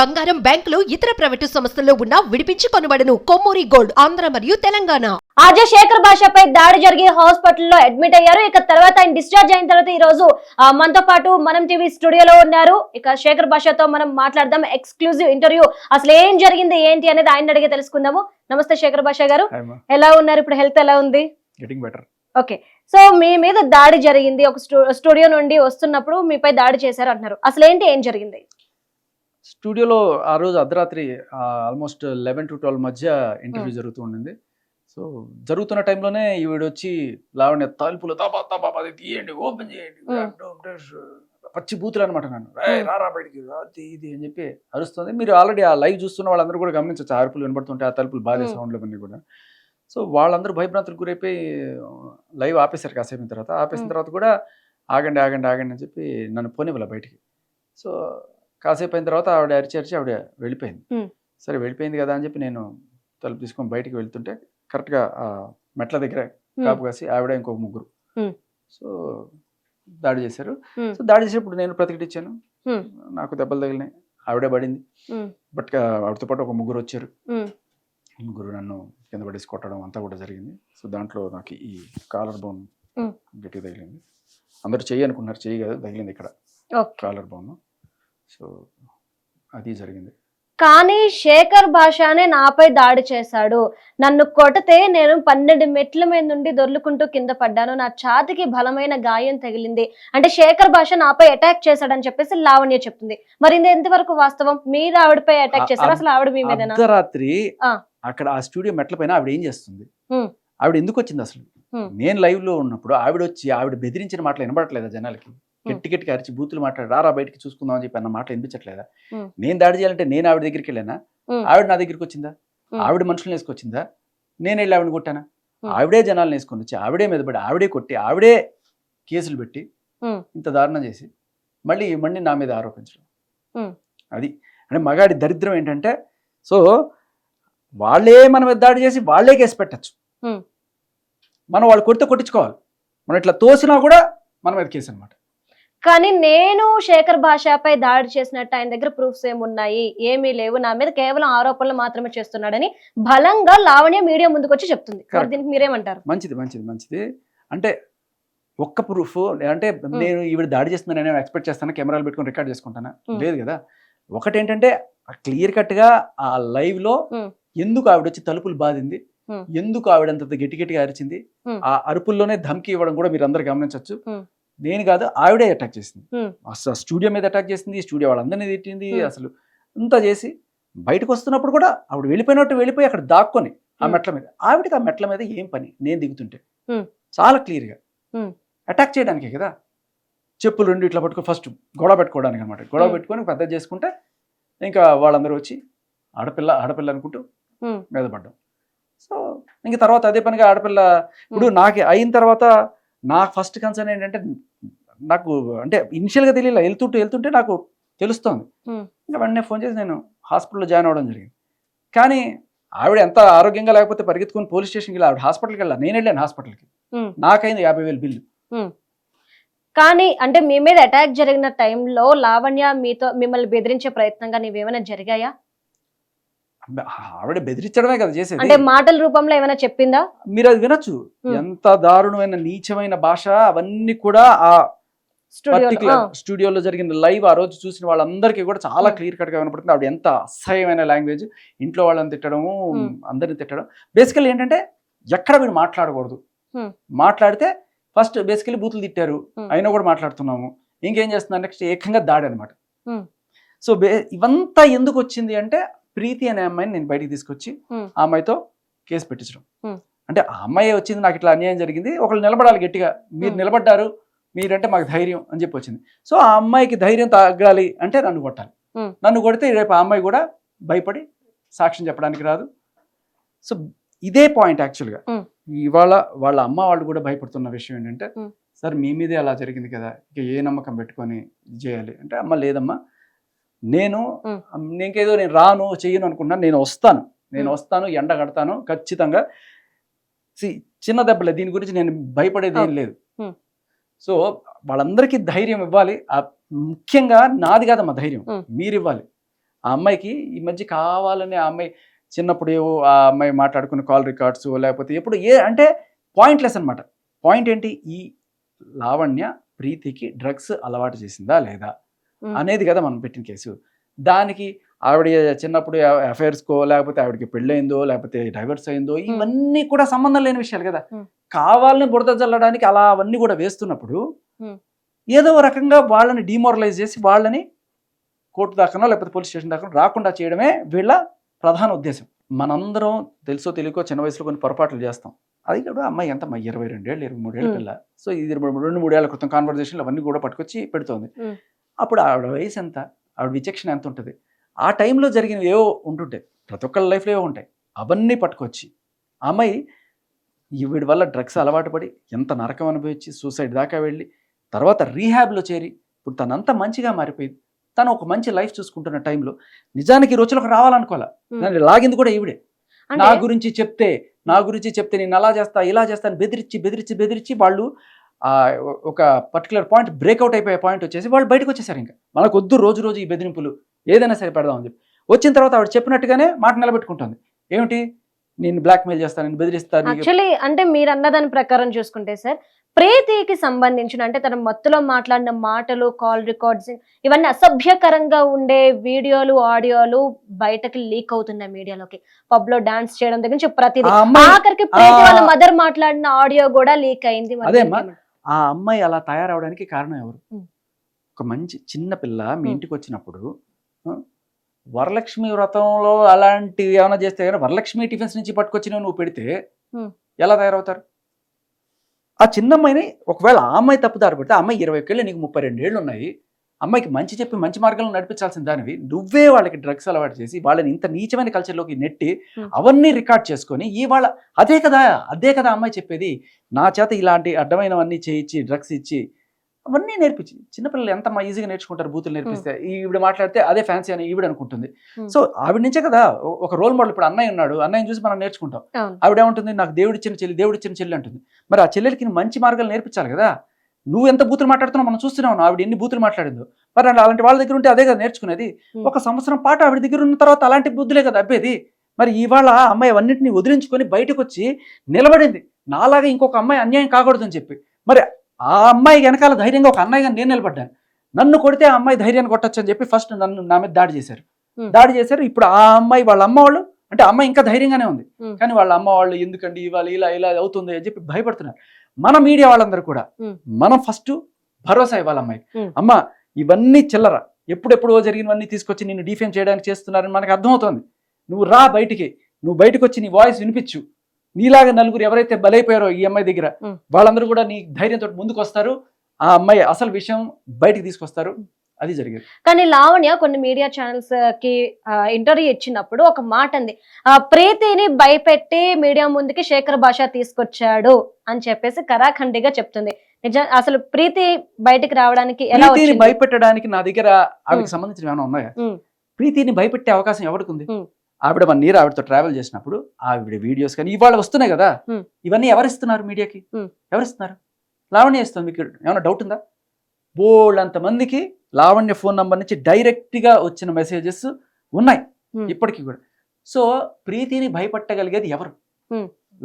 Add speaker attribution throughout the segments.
Speaker 1: బంగారం బ్యాంకులు ఇతర ప్రైవేటు సంస్థల్లో ఉన్న విడిపించి కొనబడను. కొమ్మూరి గోల్డ్ ఆంధ్ర మరియు తెలంగాణ.
Speaker 2: ఆజే శేఖర్ భాషపై దాడి జరిగి హాస్పిటల్లో అడ్మిట్ అయ్యారు. ఇక తర్వాత ఆయన డిశ్చార్జ్ అయిన తర్వాత ఈ రోజు మనతో పాటు మనం టీవీ స్టూడియోలో ఉన్నారు. ఇక శేఖర్ భాషతో మనం మాట్లాడదాం. ఎక్స్క్లూజివ్ ఇంటర్వ్యూ అసలు ఏం జరిగింది ఏంటి అనేది ఆయన అడిగి తెలుసుకుందాము. నమస్తే శేఖర్ భాష గారు. ఎలా ఉన్నారు? ఇప్పుడు హెల్త్ ఎలా ఉంది? ఓకే సో మీ మీద దాడి జరిగింది. ఒక స్టూ- స్టూడియో నుండి వస్తున్నప్పుడు మీపై దాడి చేశారు అంటున్నారు. అసలు ఏంటి ఏం జరిగింది?
Speaker 3: స్టూడియోలో ఆ రోజు అర్ధరాత్రి ఆల్మోస్ట్ లెవెన్ టు ట్వెల్వ్ మధ్య ఇంటర్వ్యూ జరుగుతూ ఉండింది. సో జరుగుతున్న టైంలోనే ఈవిడ వచ్చి లావణ్య తలుపులు తపా తపా అది తీయండి ఓపెన్ చేయండి. పచ్చి బూతులు అనమాట నన్ను. "ఏయ్, రారా బయటికి అది ఇది అని చెప్పి అరుస్తుంది. మీరు ఆల్రెడీ ఆ లైవ్ చూస్తున్న వాళ్ళందరూ కూడా గమనించవచ్చు ఆ అరుపులు వినబడుతుంటే ఆ తలుపులు బాధే. సౌండ్లు అవన్నీ కూడా. సో వాళ్ళందరూ భయభ్రాంతులకు గురైపోయి లైవ్ ఆపేశారు కాసేపు తర్వాత. ఆపేసిన. తర్వాత కూడా ఆగండి ఆగండి ఆగండి అని చెప్పి నన్ను పోనివ్వలే బయటికి. సో కాసేపు అయిన తర్వాత ఆవిడ అరిచి అరిచి ఆవిడ వెళ్ళిపోయింది. సరే వెళ్ళిపోయింది కదా అని చెప్పి నేను తలుపు తీసుకొని బయటికి వెళ్తుంటే కరెక్ట్గా ఆ మెట్ల దగ్గర కాపు కాసి ఆవిడ ఇంకొక ముగ్గురు. సో దాడి చేశారు. సో దాడి చేసినప్పుడు నేను ప్రతిఘటించాను. నాకు దెబ్బలు తగిలినాయి ఆవిడే పడింది. బట్ ఆవిడతో పాటు ఒక ముగ్గురు వచ్చారు. ముగ్గురు నన్ను కింద పడేసి కొట్టడం అంతా కూడా జరిగింది సో దాంట్లో నాకు ఈ కాలర్ బోన్. గట్టిగా తగిలింది అందరూ చెయ్యి అనుకున్నారు చెయ్యి కదా తగిలింది ఇక్కడ కాలర్ బోన్ సో అది జరిగింది.
Speaker 2: కానీ శేఖర్ భాషనే నాపై దాడి చేశాడు. నన్ను కొడితే నేను పన్నెండు మెట్ల మీద నుండి దొర్లుకుంటూ కింద పడ్డాను. నా ఛాతికి బలమైన గాయం తగిలింది. అంటే శేఖర్ భాష నాపై అటాక్ చేశాడని చెప్పేసి లావణ్య చెప్తుంది. మరి ఇది ఎంతవరకు వాస్తవం? మీరు ఆవిడపై అటాక్ చేశారు? అసలు ఆవిడ మీ మీదనా?
Speaker 3: అర్ధరాత్రి
Speaker 2: ఆ.
Speaker 3: అక్కడ ఆ స్టూడియో మెట్ల పైన ఆవిడ ఏం చేస్తుంది. ఆవిడ ఎందుకు వచ్చింది అసలు. నేను లైవ్లో ఉన్నప్పుడు ఆవిడ వచ్చి ఆవిడ బెదిరించిన మాటలు వినబడట్లేదా జనాలకి? గట్టి గట్టిగా అరిచి బూతులు మాట్లాడి రారా బయటికి చూసుకుందాం అని చెప్పి అన్న వినిపించట్లేదా
Speaker 2: Hmm.
Speaker 3: నేను దాడి చేయాలంటే నేను ఆవిడ దగ్గరికి వెళ్ళానా. ఆవిడ నా దగ్గరికి వచ్చిందా. ఆవిడ మనుషులను వేసుకొచ్చిందా నేను వెళ్ళి ఆవిడ కొట్టానా. ఆవిడే జనాలను వేసుకొని వచ్చి ఆవిడే మీద పడి ఆవిడే కొట్టి ఆవిడే కేసులు పెట్టి. ఇంత దారుణం చేసి మళ్ళీ మళ్ళీ నా మీద ఆరోపించడం. అది అంటే మగాడి దరిద్రం ఏంటంటే సో వాళ్ళే మన మీద దాడి చేసి వాళ్ళే కేసు పెట్టచ్చు. మనం వాళ్ళు కొడితే కొట్టించుకోవాలి మనం ఇట్లా తోసినా కూడా మన మీద కేసు అనమాట
Speaker 2: కానీ నేను శేఖర్ భాషపై దాడి చేసినట్టు ఆయన దగ్గర ప్రూఫ్స్ ఏమున్నాయి ఏమీ లేవు నా మీద కేవలం ఆరోపణలు మాత్రమే చేస్తున్నాడని బలంగా లావణ్య మీడియా ముందుకు వచ్చి చెప్తుంది. దీనికి మీరేమంటారు
Speaker 3: మంచిది మంచిది మంచిది అంటే ఒక్క ప్రూఫ్ అంటే నేను ఈవిడ దాడి చేస్తున్నాను నేను ఎక్స్పెక్ట్ చేస్తాను కెమెరాలు పెట్టుకొని రికార్డ్ చేసుకుంటానా. లేదు కదా ఒకటి ఏంటంటే క్లియర్ కట్గా ఆ
Speaker 2: లైవ్లో.
Speaker 3: ఎందుకు ఆవిడ వచ్చి తలుపులు బాధింది. ఎందుకు ఆవిడ అంత గట్టి గట్టిగా అరిచింది. ఆ అరుపుల్లోనే ధమ్కి ఇవ్వడం కూడా మీరు అందరు గమనించవచ్చు. నేను కాదు ఆవిడే అటాక్ చేసింది. అసలు స్టూడియో మీద అటాక్ చేసింది స్టూడియో వాళ్ళందరినీ తిట్టింది. అసలు ఇంత చేసి బయటకు వస్తున్నప్పుడు కూడా ఆవిడ వెళ్ళిపోయినట్టు వెళ్ళిపోయి అక్కడ దాక్కొని ఆ. మెట్ల మీద ఆవిడకి ఆ మెట్ల మీద ఏం పని నేను దిగుతుంటే. చాలా క్లియర్గా. అటాక్ చేయడానికే కదా చెప్పులు రెండు ఇట్లా పట్టుకొని ఫస్ట్ గొడవ పెట్టుకోవడానికి అనమాట గొడవ. పెట్టుకొని పెద్ద చేసుకుంటే ఇంకా వాళ్ళందరూ వచ్చి ఆడపిల్ల ఆడపిల్ల అనుకుంటూ. మీద పడ్డాం సో ఇంక తర్వాత అదే పనిగా ఆడపిల్ల ఇప్పుడు నాకు అయిన తర్వాత నా ఫస్ట్ కన్సర్న్ ఏంటంటే నాకు అంటే ఇనిషియల్గా తెలియలే వెళ్తుంటే వెళ్తుంటే నాకు తెలుస్తోంది. ఇంకా వెంటనే ఫోన్ చేసి నేను హాస్పిటల్లో జాయిన్ అవ్వడం జరిగింది. కానీ ఆవిడ ఎంత ఆరోగ్యంగా లేకపోతే పరిగెత్తుకొని పోలీస్ స్టేషన్కి వెళ్ళి ఆవిడ హాస్పిటల్కి వెళ్ళా? నేను వెళ్ళాను హాస్పిటల్కి. నాకైంది యాభై వేలు బిల్లు.
Speaker 2: కానీ అంటే మీ మీద అటాక్ జరిగిన టైంలో లావణ్య మీతో మిమ్మల్ని బెదిరించే ప్రయత్నంగా నీవేమైనా జరిగాయా?
Speaker 3: ఆవిడ బెదిరించడమే కదా
Speaker 2: అంటే
Speaker 3: చేసేది
Speaker 2: మాటల రూపంలో ఏమైనా చెప్పిందా
Speaker 3: మీరు అది వినొచ్చు. ఎంత దారుణమైన నీచమైన భాష అవన్నీ కూడా ఆ
Speaker 2: స్టూడియోలో
Speaker 3: పర్టికులర్ స్టూడియోలో జరిగిన లైవ్ ఆ రోజు చూసిన వాళ్ళందరికీ కూడా చాలా. క్లియర్ కట్గా వినపడుతుంది ఆవిడ ఎంత అసహ్యమైన లాంగ్వేజ్ ఇంట్లో వాళ్ళని తిట్టడము. అందరిని తిట్టడం బేసికల్ ఏంటంటే ఎక్కడ మీరు మాట్లాడకూడదు. మాట్లాడితే ఫస్ట్ బేసికలీ బూతులు తిట్టారు. అయినా కూడా మాట్లాడుతున్నాము ఇంకేం చేస్తున్నారు నెక్స్ట్ ఏకంగా దాడి అనమాట. సో బే ఇవంతా ఎందుకు వచ్చింది అంటే ప్రీతి అనే అమ్మాయిని నేను బయటికి తీసుకొచ్చి. ఆ అమ్మాయితో కేసు పెట్టించడం. అంటే ఆ అమ్మాయి వచ్చింది నాకు ఇట్లా అన్యాయం జరిగింది ఒకళ్ళు నిలబడాలి గట్టిగా మీరు. నిలబడ్డారు మీరంటే మాకు ధైర్యం అని చెప్పి వచ్చింది సో ఆ అమ్మాయికి ధైర్యం తగ్గాలి అంటే నన్ను కొట్టాలి. నన్ను కొడితే రేపు ఆ అమ్మాయి కూడా భయపడి సాక్ష్యం చెప్పడానికి రాదు సో ఇదే పాయింట్ యాక్చువల్గా. ఇవాళ వాళ్ళ అమ్మ వాళ్ళు కూడా భయపడుతున్న విషయం ఏంటంటే. సార్ మీ మీదే అలా జరిగింది కదా ఇక ఏ నమ్మకం పెట్టుకొని చేయాలి అంటే అమ్మ లేదమ్మా నేను. ఇంకేదో నేను రాను చెయ్యను అనుకున్నాను నేను వస్తాను నేను. వస్తాను ఎండ కడతాను ఖచ్చితంగా చిన్న దెబ్బలే దీని గురించి నేను భయపడేది ఏం. లేదు. సో వాళ్ళందరికీ ధైర్యం ఇవ్వాలి ఆ ముఖ్యంగా నాది కాదమ్మా ధైర్యం. మీరు ఇవ్వాలి ఆ అమ్మాయికి ఈ మధ్య కావాలని ఆ అమ్మాయి చిన్నప్పుడు ఏవో ఆ అమ్మాయి మాట్లాడుకున్న కాల్ రికార్డ్స్ లేకపోతే ఎప్పుడు ఏ అంటే పాయింట్లెస్ అన్నమాట పాయింట్ ఏంటి ఈ లావణ్య ప్రీతికి డ్రగ్స్ అలవాటు చేసిందా లేదా. అనేది కదా మనం పెట్టిన కేసు. దానికి ఆవిడ చిన్నప్పుడు అఫైర్స్కో లేకపోతే ఆవిడకి పెళ్ళయిందో లేకపోతే డైవర్స్ అయిందో ఇవన్నీ కూడా సంబంధం లేని విషయాలు కదా. కావాలని బురద చల్లడానికి అలా అవన్నీ కూడా వేస్తున్నప్పుడు. ఏదో రకంగా వాళ్ళని డిమోరలైజ్ చేసి వాళ్ళని కోర్టు దాకానో లేకపోతే పోలీస్ స్టేషన్ దాకా రాకుండా చేయడమే వీళ్ళ ప్రధాన ఉద్దేశం. మనందరం తెలుసో తెలియకో చిన్న వయసులో కొన్ని పొరపాట్లు చేస్తాం. అది కూడా అమ్మాయి ఎంత అమ్మాయి? ఇరవై రెండేళ్ళు ఇరవై మూడేళ్ళ. పిల్ల. సో ఇది రెండు మూడేళ్ళ క్రితం కాన్వర్జేషన్లు అవన్నీ కూడా పట్టుకొచ్చి పెడుతోంది. అప్పుడు ఆవిడ వయసు ఎంత? ఆవిడ విచక్షణ ఎంత ఉంటుంది? ఆ టైంలో జరిగినవి ఏవో ఉంటుంటాయి ప్రతి ఒక్కళ్ళ లైఫ్లో ఏవో ఉంటాయి. అవన్నీ పట్టుకొచ్చి అమ్మాయి ఈ వీడి వల్ల డ్రగ్స్ అలవాటు పడి ఎంత నరకం అనుభవించి సూసైడ్ దాకా వెళ్ళి తర్వాత రీహాబ్లో చేరి ఇప్పుడు తనంతా మంచిగా మారిపోయింది. తను ఒక మంచి లైఫ్ చూసుకుంటున్న టైంలో నిజానికి రోజులకు రావాలనుకోవాలా. నన్ను లాగింది కూడా ఈవిడే. నా గురించి చెప్తే నా గురించి చెప్తే నేను అలా చేస్తా ఇలా చేస్తాను బెదిరించి బెదిరించి బెదిరించి వాళ్ళు ఒక పర్టికులర్ పాయింట్ బ్రేక్అవుట్ అయిపోయే పాయింట్ వచ్చేసి వాళ్ళు బయటకు వచ్చేసారు ఇంకా. మనకు వద్దు రోజు రోజు ఈ బెదిరింపులు ఏదైనా సరే పెడదామని చెప్పి. వచ్చిన తర్వాత ఆవిడ చెప్పినట్టుగానే మాట నిలబెట్టుకుంటుంది. ఏమిటి? నేను బ్లాక్మెయిల్ చేస్తాను నేను బెదిరిస్తాను
Speaker 2: యాక్చువల్లీ అంటే మీరు అన్న దాని ప్రకారం చూసుకుంటే సార్ ప్రీతికి సంబంధించిన అంటే తన మత్తులో మాట్లాడిన మాటలు కాల్ రికార్డ్స్ ఇవన్నీ అసభ్యకరంగా ఉండే వీడియోలు ఆడియోలు బయటకి లీక్ అవుతున్నాయి మీడియాలోకి. పబ్లో డాన్స్ చేయడం దగ్గర నుంచి ప్రతిదీ ఆఖరికి ప్రీతి వాళ్ళ మదర్ మాట్లాడిన ఆడియో కూడా లీక్ అయింది.
Speaker 3: ఆ అమ్మాయి అలా తయారవడానికి కారణం ఎవరు. ఒక మంచి చిన్న పిల్ల మీ. ఇంటికి వచ్చినప్పుడు వరలక్ష్మి వ్రతంలో అలాంటివి ఏమైనా చేస్తే కానీ వరలక్ష్మి టిఫిన్స్ నుంచి పట్టుకొచ్చి నువ్వు పెడితే. ఎలా తయారవుతారు ఆ చిన్న అమ్మాయిని ఒకవేళ ఆ అమ్మాయి తప్పుదారి పెడితే ఆ అమ్మాయి ఇరవై ఒకేళ్ళు నీకు ముప్పై రెండేళ్ళు ఉన్నాయి అమ్మాయికి మంచి చెప్పి మంచి మార్గంలో నడిపించాల్సిన దానివి నువ్వే వాళ్ళకి డ్రగ్స్ అలవాటు చేసి వాళ్ళని ఇంత నీచమైన కల్చర్లోకి నెట్టి. అవన్నీ రికార్డ్ చేసుకొని ఈ వాళ్ళ అదే కదా అదే కదా అమ్మాయి చెప్పేది నా చేత ఇలాంటి అడ్డమైనవన్నీ చేయించి డ్రగ్స్ ఇచ్చి అవన్నీ నేర్పించి. చిన్నపిల్లలు ఎంత ఈజీగా నేర్చుకుంటారు బూతులు నేర్పిస్తే. ఈవిడ మాట్లాడితే అదే ఫ్యాన్సీ అని ఈవిడ అనుకుంటుంది. సో ఆవిడ నుంచే కదా ఒక రోల్ మోడల్ ఇప్పుడు అన్నయ్య ఉన్నాడు అన్నయ్యని చూసి మనం నేర్చుకుంటాం.
Speaker 2: అవును.
Speaker 3: ఆవిడ ఏమంటుంది నాకు దేవుడిచ్చిన చెల్లి దేవుడిచ్చిన చెల్లి అంటుంది. మరి ఆ చెల్లెలకి మంచి మార్గాలు నేర్పించాలి కదా. నువ్వు ఎంత బూతులు మాట్లాడుతున్నావు మనం చూస్తూనే ఉన్నాం ఆవిడ ఎన్ని బూతులు మాట్లాడిందో. మరి అలా- అలాంటి వాళ్ళ దగ్గర ఉంటే అదే కదా నేర్చుకునేది. ఒక సంవత్సరం పాటు ఆవిడ దగ్గర ఉన్న తర్వాత అలాంటి బుద్ధులే కదా అబ్బేది. మరి ఇవాళ ఆ అమ్మాయి అవన్నింటినీ వదిలించుకొని బయటకు వచ్చి నిలబడింది. నాలాగా ఇంకొక అమ్మాయి అన్యాయం కాకూడదని చెప్పి. మరి ఆ అమ్మాయి వెనకాల ధైర్యంగా ఒక అన్నయ్యగా నేను నిలబడ్డాను. నన్ను కొడితే ఆ అమ్మాయి ధైర్యాన్ని కొట్టచ్చు అని చెప్పి ఫస్ట్ నన్ను నా మీద దాడి చేశారు. దాడి చేశారు. ఇప్పుడు ఆ అమ్మాయి వాళ్ళ అమ్మ వాళ్ళు అంటే అమ్మాయి ఇంకా ధైర్యంగానే ఉంది. కానీ వాళ్ళ అమ్మ వాళ్ళు ఎందుకండి ఇవాళ ఇలా ఇలా అవుతుంది అని చెప్పి భయపడుతున్నారు. మన మీడియా వాళ్ళందరూ కూడా. మనం ఫస్ట్ భరోసా ఇవ్వాలి అమ్మాయి. అమ్మ ఇవన్నీ చిల్లర. ఎప్పుడెప్పుడో జరిగినవన్నీ తీసుకొచ్చి నిన్ను డిఫేమ్ చేయడానికి చేస్తున్నారని మనకు అర్థమవుతోంది. నువ్వు రా బయటికి. నువ్వు బయటకు వచ్చి నీ వాయిస్ వినిపించు. నీలాగా నలుగురు ఎవరైతే బలైపోయారో ఈ అమ్మాయి దగ్గర. వాళ్ళందరూ కూడా నీ ధైర్యంతో ముందుకు వస్తారు ఆ అమ్మాయి అసలు విషయం బయటికి తీసుకొస్తారు. అది జరిగేది.
Speaker 2: కానీ లావణ్య కొన్ని మీడియా ఛానల్స్కి ఇంటర్వ్యూ ఇచ్చినప్పుడు ఒక మాట అంది. ఆ ప్రీతిని భయపెట్టి మీడియా ముందుకి శేఖర్ భాష తీసుకొచ్చాడు అని చెప్పేసి కరాఖండిగా చెప్తుంది. నిజం అసలు ప్రీతి బయటికి రావడానికి ఎలా
Speaker 3: భయపెట్టడానికి నా దగ్గర ఆవిడకి సంబంధించిన ఏమైనా ఉన్నాయా. ప్రీతిని భయపెట్టే అవకాశం ఎవరికి ఉంది. ఆవిడ మన నీరు ఆవిడతో ట్రావెల్ చేసినప్పుడు ఆవిడ వీడియోస్ కానీ ఇవాళ వస్తున్నాయి కదా. ఇవన్నీ ఎవరిస్తున్నారు మీడియాకి. ఎవరిస్తున్నారు? లావణ్య ఇస్తుంది మీకు ఏమైనా డౌట్ ఉందా? బోల్డ్ మందికి లావణ్య ఫోన్ నంబర్ నుంచి డైరెక్ట్గా వచ్చిన మెసేజెస్ ఉన్నాయి. ఇప్పటికీ కూడా. సో ప్రీతిని భయపట్టగలిగేది ఎవరు.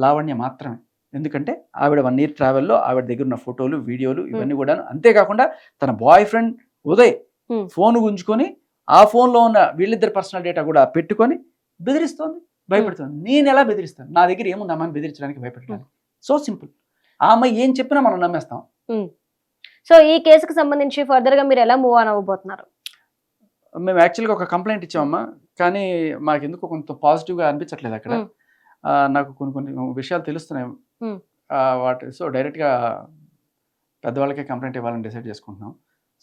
Speaker 3: లావణ్య మాత్రమే. ఎందుకంటే ఆవిడ వన్ ఇయర్ ట్రావెల్లో ఆవిడ దగ్గర ఉన్న ఫోటోలు వీడియోలు ఇవన్నీ కూడా అంతేకాకుండా తన బాయ్ ఫ్రెండ్ ఉదయ్. ఫోన్ గుంజుకొని ఆ ఫోన్లో ఉన్న వీళ్ళిద్దరి పర్సనల్ డేటా కూడా పెట్టుకొని బెదిరిస్తోంది భయపెడుతుంది. నేను ఎలా బెదిరిస్తాను? నా దగ్గర ఏముంది? అమ్మాయిని బెదిరించడానికి భయపెట్టడానికి సో సింపుల్. ఆ అమ్మాయి ఏం చెప్పినా మనం నమ్మేస్తాం.
Speaker 2: సో ఈ కేసుకి సంబంధించి ఫర్దర్గా మీరు ఎలా మూవ్ ఆన్ అవ్వబోతున్నారు?
Speaker 3: మేము యాక్చువల్గా ఒక కంప్లైంట్ ఇచ్చామమ్మా. కానీ మాకు ఎందుకు కొంత పాజిటివ్గా అనిపించట్లేదు అక్కడ. నాకు కొన్ని కొన్ని విషయాలు తెలుస్తున్నాయి. వాటి సో డైరెక్ట్గా పెద్దవాళ్ళకే కంప్లైంట్ ఇవ్వాలని డిసైడ్ చేసుకుంటున్నాం.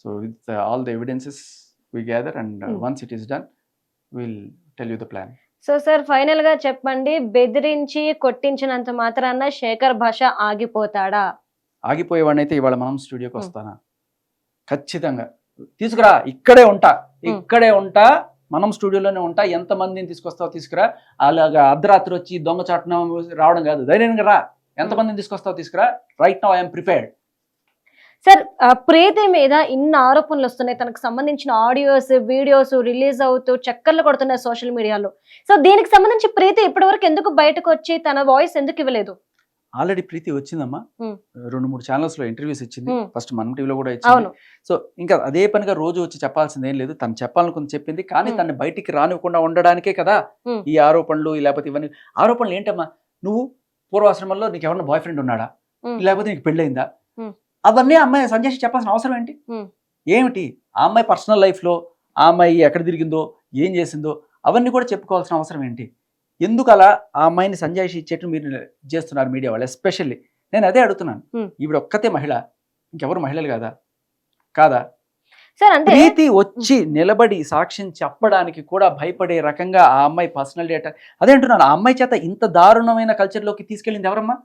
Speaker 3: So with all the evidences we gather and. Once it is done will tell you the plan.
Speaker 2: So sir ఫైనల్గా చెప్పండి బెదిరించి కొట్టించినంత మాత్రాన శేఖర్ భాష ఆగిపోతాడా?
Speaker 3: ఆగిపోయేవాడిని అయితే ఇవాళ మనం స్టూడియోకి. వస్తానా? ఖచ్చితంగా. తీసుకురా ఇక్కడే ఉంటా. ఇక్కడే ఉంటా. మనం స్టూడియోలోనే ఉంటా. ఎంత మందిని తీసుకొస్తావో తీసుకురా. అలాగా అర్ధరాత్రి వచ్చి దొంగచాటున రావడం కాదు. ధైర్యంగా రా. ఎంత మందిని తీసుకొస్తావో తీసుకురా. Right now I'm prepared
Speaker 2: sir Preethi మీద ఇన్ని ఆరోపణలు వస్తున్నాయి. తనకు సంబంధించిన ఆడియోస్ వీడియోస్ రిలీజ్ అవుతూ చక్కర్లు కొడుతున్నాయి సోషల్ మీడియాలో. సో దీనికి సంబంధించి ప్రీతి ఇప్పటివరకు ఎందుకు బయటకు వచ్చి తన వాయిస్ ఎందుకు ఇవ్వలేదు?
Speaker 3: ఆల్రెడీ ప్రీతి వచ్చిందమ్మా. రెండు మూడు ఛానల్స్లో ఇంటర్వ్యూస్ ఇచ్చింది. ఫస్ట్ మనం టీవీలో కూడా ఇచ్చింది సో ఇంకా అదే పనిగా రోజు వచ్చి చెప్పాల్సింది ఏం లేదు తను చెప్పాలనుకుని చెప్పింది కానీ. తను బయటికి రానివ్వకుండా ఉండడానికే కదా. ఈ ఆరోపణలు లేకపోతే ఇవన్నీ ఆరోపణలు ఏంటమ్మా నువ్వు పూర్వాశ్రమంలో నీకు ఎవరన్నా బాయ్ ఫ్రెండ్ ఉన్నాడా. లేకపోతే నీకు పెళ్ళయిందా. అవన్నీ అమ్మాయి సంజయ్ చెప్పాల్సిన అవసరం ఏంటి. ఏమిటి ఆ అమ్మాయి పర్సనల్ లైఫ్లో ఆ అమ్మాయి ఎక్కడ తిరిగిందో ఏం చేసిందో అవన్నీ కూడా చెప్పుకోవాల్సిన అవసరం ఏంటి ఎందుకు అలా ఆ అమ్మాయిని సంజాయిషి ఇచ్చేట్టు మీరు చేస్తున్నారు మీడియా వాళ్ళు ఎస్పెషల్లీ. నేను అదే అడుగుతున్నాను. ఈవిడ ఒక్కతే మహిళ ఇంకెవరు మహిళలు కాదా? కాదా? ప్రీతి వచ్చి నిలబడి సాక్ష్యం చెప్పడానికి కూడా భయపడే రకంగా ఆ అమ్మాయి పర్సనల్ డేటా అదే అంటున్నాను ఆ అమ్మాయి చేత ఇంత దారుణమైన కల్చర్లోకి తీసుకెళ్ళింది ఎవరమ్మా.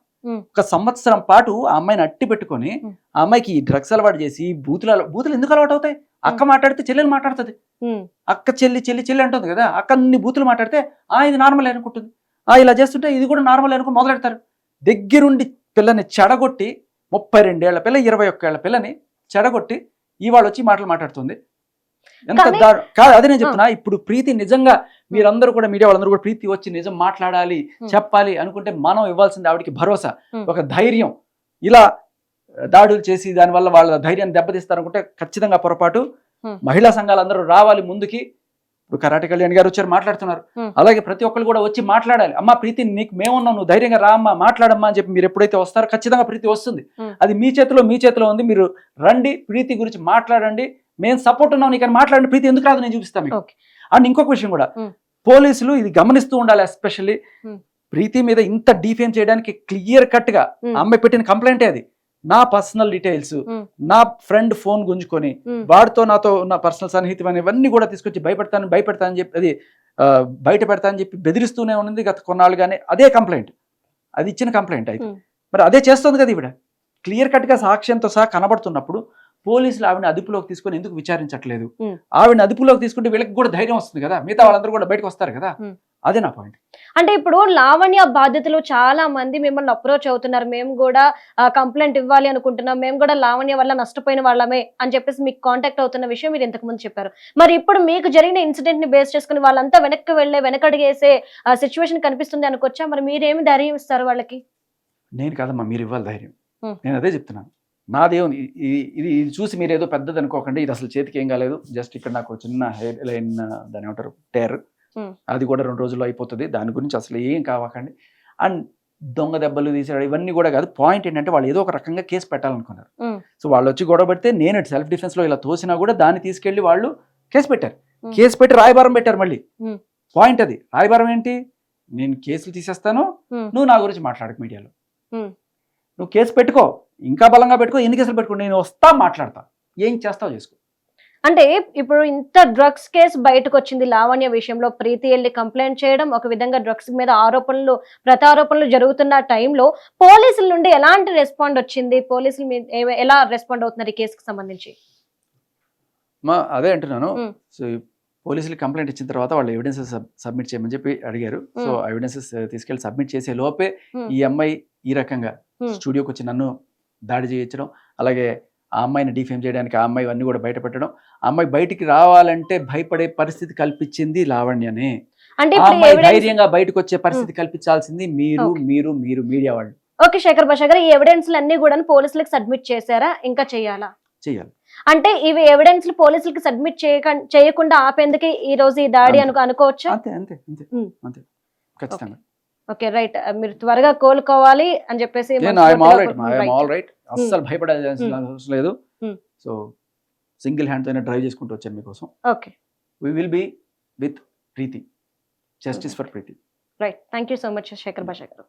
Speaker 3: ఒక సంవత్సరం పాటు ఆ అమ్మాయిని అట్టి పెట్టుకొని. ఆ అమ్మాయికి డ్రగ్స్ అలవాటు చేసి బూతులు బూతులు ఎందుకు అలవాటు అవుతాయి? అక్క మాట్లాడితే చెల్లెలు మాట్లాడుతుంది. అక్క చెల్లి చెల్లి చెల్లి అంటుంది కదా అక్క అన్ని బూతులు మాట్లాడితే ఆ ఇది నార్మల్ అనుకుంటుంది. ఆ ఇలా చేస్తుంటే ఇది కూడా నార్మల్ అనుకుని మొదలెడతారు. దగ్గరుండి పిల్లని చెడగొట్టి ముప్పై రెండేళ్ళ పిల్ల ఇరవై ఒక్కేళ్ళ పిల్లని చెడగొట్టి ఇవాళ వచ్చి మాటలు మాట్లాడుతుంది. ఎంత దారు- కాదు అదే నేను చెప్తున్నా ఇప్పుడు ప్రీతి నిజంగా మీరందరూ కూడా మీడియా వాళ్ళందరూ కూడా ప్రీతి వచ్చి నిజం మాట్లాడాలి. చెప్పాలి అనుకుంటే మనం ఇవ్వాల్సింది ఆవిడకి భరోసా. ఒక ధైర్యం. ఇలా దాడులు చేసి దానివల్ల వాళ్ళ ధైర్యాన్ని దెబ్బతీస్తారనుకుంటే ఖచ్చితంగా పొరపాటు. మహిళా సంఘాలందరూ రావాలి ముందుకి ఇప్పుడు కరాటే కళ్యాణ్ గారు వచ్చారు మాట్లాడుతున్నారు. అలాగే ప్రతి ఒక్కరు కూడా వచ్చి మాట్లాడాలి అమ్మా ప్రీతి నీకు మేమున్నాం నువ్వు ధైర్యంగా రా అమ్మా మాట్లాడమ్మా అని చెప్పి మీరు ఎప్పుడైతే వస్తారో ఖచ్చితంగా ప్రీతి వస్తుంది. అది మీ చేతిలో మీ చేతిలో ఉంది మీరు రండి ప్రీతి గురించి మాట్లాడండి మేము సపోర్ట్ ఉన్నాం నీకు మాట్లాడండి ప్రీతి ఎందుకు రాదు నేను చూపిస్తాను మీకు. అండ్ ఇంకొక విషయం కూడా. పోలీసులు ఇది గమనిస్తూ ఉండాలి ఎస్పెషల్లీ. ప్రీతి మీద ఇంత డిఫేమ్ చేయడానికి క్లియర్ కట్గా అమ్మాయి పెట్టిన కంప్లైంటే అది నా పర్సనల్ డీటెయిల్స్. నా ఫ్రెండ్ ఫోన్ గుంజుకొని వాడితో నాతో ఉన్న పర్సనల్ సన్నిహితం అని ఇవన్నీ కూడా తీసుకొచ్చి భయపెడతాను భయపెడతానని చెప్పి అది బయట పెడతానని చెప్పి బెదిరిస్తూనే ఉంది గత కొన్నాళ్ళుగానే అదే కంప్లైంట్ అది ఇచ్చిన కంప్లైంట్ అయితే. మరి అదే చేస్తుంది కదా ఈవిడ క్లియర్ కట్గా సాక్ష్యంతో సహా కనబడుతున్నప్పుడు పోలీసులు ఆవిడని అదుపులోకి తీసుకొని ఎందుకు విచారించట్లేదు. ఆవిడని అదుపులోకి తీసుకుంటే వీళ్ళకి కూడా ధైర్యం వస్తుంది కదా మిగతా వాళ్ళందరూ కూడా బయటకు వస్తారు కదా. అదే నా పాయింట్.
Speaker 2: అంటే ఇప్పుడు లావణ్య బాధితులు చాలా మంది మిమ్మల్ని అప్రోచ్ అవుతున్నారు. మేము కూడా కంప్లైంట్ ఇవ్వాలి అనుకుంటున్నాం. మేము కూడా లావణ్య వల్ల నష్టపోయిన వాళ్ళమే అని చెప్పేసి మీకు కాంటాక్ట్ అవుతున్న విషయం మీరు ఇంతకు ముందు చెప్పారు. మరి ఇప్పుడు మీకు జరిగిన ఇన్సిడెంట్ని బేస్ చేసుకుని వాళ్ళంతా వెనక్కి వెళ్ళే వెనకడిగేసే సిచ్యువేషన్ కనిపిస్తుంది అనుకోవచ్చా? మరి మీరేమి ధైర్యం ఇస్తారు వాళ్ళకి?
Speaker 3: నేను కాదమ్మా మీరు ఇవ్వాలి ధైర్యం. నేను అదే చెప్తున్నాను. నాదేం ఇది ఇది చూసి మీరు ఏదో పెద్దది అనుకోకండి ఇది అసలు చేతికి ఏం కాలేదు. జస్ట్ ఇక్కడ నాకు చిన్న హెయిర్ లైన్ దాని ఏమంటారు టేర్. అది కూడా రెండు రోజుల్లో అయిపోతుంది. దాని గురించి అసలు ఏం కావకండి. అండ్ దొంగ దెబ్బలు తీసాడు ఇవన్నీ కూడా కాదు. పాయింట్ ఏంటంటే వాళ్ళు ఏదో ఒక రకంగా కేసు పెట్టాలనుకున్నారు.
Speaker 2: Hmm.
Speaker 3: సో వాళ్ళు వచ్చి గొడవ పెడితే నేను సెల్ఫ్ డిఫెన్స్లో ఇలా తోసినా కూడా దాన్ని తీసుకెళ్ళి వాళ్ళు కేసు పెట్టారు.
Speaker 2: Hmm.
Speaker 3: కేసు పెట్టి రాయబారం పెట్టారు మళ్ళీ.
Speaker 2: Hmm.
Speaker 3: పాయింట్ అది. రాయబారం ఏంటి? నేను కేసులు తీసేస్తాను.
Speaker 2: Hmm.
Speaker 3: నువ్వు నా గురించి మాట్లాడకు మీడియాలో.
Speaker 2: Hmm.
Speaker 3: నువ్వు కేసు పెట్టుకో. ఇంకా బలంగా పెట్టుకో. ఎన్ని కేసులు పెట్టుకో. నేను వస్తా మాట్లాడతా. ఏం చేస్తావు చేసుకో.
Speaker 2: అంటే ఇప్పుడు ఇంత డ్రగ్స్ కేసు బయటకు వచ్చింది లావణ్య విషయంలో ప్రీతి వెళ్ళి కంప్లైంట్ చేయడం ఒక విధంగా డ్రగ్స్ మీద ఆరోపణలు ప్రతారోపణలు జరుగుతున్న టైంలో పోలీసుల నుండి ఎలాంటి రెస్పాండ్ వచ్చింది పోలీసులు ఎలా రెస్పాండ్ అవుతున్నారు ఈ కేసుకు సంబంధించి
Speaker 3: మా అదే అంటున్నాను. సో పోలీసులు కంప్లైంట్ ఇచ్చిన తర్వాత వాళ్ళు ఎవిడెన్సెస్ సబ్మిట్ చేయమని చెప్పి అడిగారు సో. ఎవిడెన్సెస్ తీసుకెళ్ళి సబ్మిట్ చేసే లోపే. ఈ అమ్మాయి ఈ రకంగా. స్టూడియోకి వచ్చి నన్ను దాడి చేయించడం అలాగే ఆ అమ్మాయిని డిఫేమ్ చేయడానికి ఆ అమ్మాయి అన్ని కూడా బయట పెట్టడం ఆ అమ్మాయి బయటికి రావాలంటే భయపడే పరిస్థితి కల్పించింది లావణ్యనే.
Speaker 2: అంటే
Speaker 3: ఆ
Speaker 2: ఇప్పుడు
Speaker 3: అమ్మాయి
Speaker 2: ఎవిడెన్స్
Speaker 3: ధైర్యంగా బయటకు వచ్చే పరిస్థితి కల్పించాల్సింది మీరు. మీరు మీరు మీడియా వాళ్ళు.
Speaker 2: ఓకే శేఖర్ గారు ఈ ఎవిడెన్స్ అన్ని కూడా పోలీసులకు సబ్మిట్ చేశారా? ఇంకా చేయాలా?
Speaker 3: చేయాలి.
Speaker 2: అంటే ఇవి ఎవిడెన్స్ పోలీసులకు సబ్మిట్ చేయక చేయకుండా ఆపేందుకే ఈ రోజు ఈ దాడి. అనుకో అనుకోవచ్చా?
Speaker 3: అంతే అంతే అంతే. అంతే. ఖచ్చితంగా.
Speaker 2: Okay right. మీరు త్వరగా కోలుకోవాలి అని చెప్పేసి
Speaker 3: రైట్ అస్సలు భయపడాల్సిన అవసరం లేదు.
Speaker 2: Hmm.
Speaker 3: సో సింగిల్ హ్యాండ్ తోనే డ్రైవ్ చేసుకుంటూ వచ్చాను మీకోసం.
Speaker 2: Okay
Speaker 3: we will be with Preethi justice for Preethi
Speaker 2: right thank you so much Shekhar Basha గారు